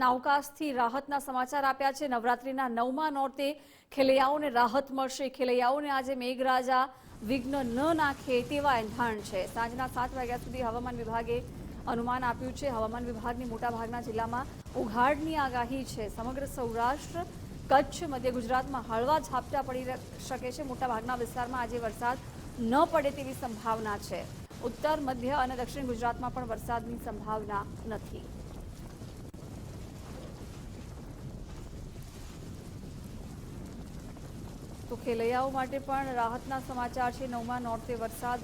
નાવકાશથી રાહતના સમાચાર આપ્યા છે. નવરાત્રીના નવમા નોરતે ખેલૈયાઓને રાહત મળશે. ખેલૈયાઓને આજે મેઘરાજા વિઘ્ન ન નાખે તેવા એંધાણ છે. સાંજના સાત વાગ્યા સુધી હવામાન વિભાગે અનુમાન આપ્યું છે. હવામાન વિભાગની મોટાભાગના જિલ્લામાં ઉઘાડની આગાહી છે. સમગ્ર સૌરાષ્ટ્ર, કચ્છ, મધ્ય ગુજરાતમાં હળવા ઝાપટા પડી શકે છે. મોટાભાગના વિસ્તારમાં આજે વરસાદ ન પડે તેવી સંભાવના છે. ઉત્તર, મધ્ય અને દક્ષિણ ગુજરાતમાં પણ વરસાદની સંભાવના નથી. તો ખેલૈયાઓ માટે પણ રાહતના સમાચાર છે. નવમાં નોર્થે વરસાદ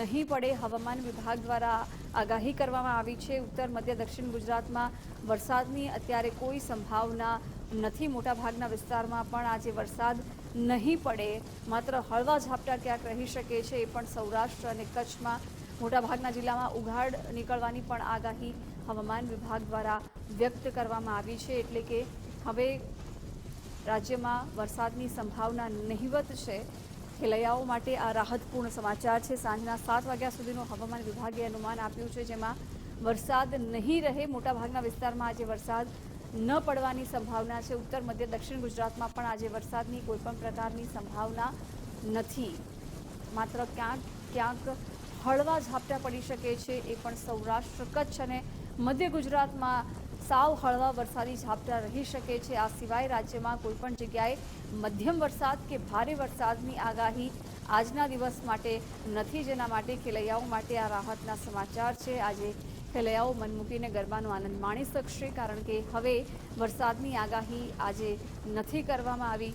નહીં પડે. હવામાન વિભાગ દ્વારા આગાહી કરવામાં આવી છે. ઉત્તર, મધ્ય, દક્ષિણ ગુજરાતમાં વરસાદની અત્યારે કોઈ સંભાવના નથી. મોટાભાગના વિસ્તારમાં પણ આજે વરસાદ નહીં પડે. માત્ર હળવા ઝાપટા ક્યાંક રહી શકે છે એ પણ સૌરાષ્ટ્ર અને કચ્છમાં. મોટાભાગના જિલ્લામાં ઉઘાડ નીકળવાની પણ આગાહી હવામાન વિભાગ દ્વારા વ્યક્ત કરવામાં આવી છે. એટલે કે હવે રાજ્યમાં વરસાદની સંભાવના નહિવત છે. ખેલૈયાઓ માટે આ રાહતપૂર્ણ સમાચાર છે. સાંજના સાત વાગ્યા સુધીનું હવામાન વિભાગે અનુમાન આપ્યું છે, જેમાં વરસાદ નહીં રહે મોટાભાગના વિસ્તારમાં આજે વરસાદ ન પડવાની સંભાવના છે. ઉત્તર, મધ્ય, દક્ષિણ ગુજરાતમાં પણ આજે વરસાદની કોઈપણ પ્રકારની સંભાવના નથી. માત્ર ક્યાંક ક્યાંક હળવા ઝાપટા પડી શકે છે. એ પણ સૌરાષ્ટ્ર, કચ્છ અને મધ્ય ગુજરાતમાં સાવ હળવા વરસાદી ઝાપટા રહી શકે છે. આ સિવાય રાજ્યમાં કોઈપણ જગ્યાએ મધ્યમ વરસાદ કે ભારે વરસાદની આગાહી આજના દિવસ માટે નથી. જેના માટે ખેલૈયાઓ માટે આ રાહતના સમાચાર છે. આજે ખેલૈયાઓ મન મૂકીને ગરબાનો આનંદ માણી શકશે, કારણ કે હવે વરસાદની આગાહી આજે નથી કરવામાં આવી.